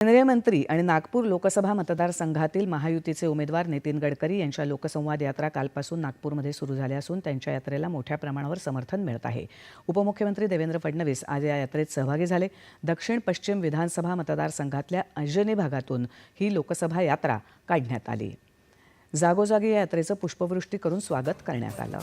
केंद्रीय मंत्री आणि नागपूर लोकसभा मतदारसंघातील महायुतीचे उमेदवार नितीन गडकरी यांच्या लोकसंवाद यात्रा कालपासून नागपूरमध्ये सुरू झाल्या असून त्यांच्या यात्रेला मोठ्या प्रमाणावर समर्थन मिळत आहे. उपमुख्यमंत्री देवेंद्र फडणवीस आज या यात्रेत सहभागी झाले. दक्षिण पश्चिम विधानसभा मतदारसंघातल्या अंजनी भागातून ही लोकसभा यात्रा काढण्यात आली. जागोजागी या यात्रेचं पुष्पवृष्टी करून स्वागत करण्यात आलं.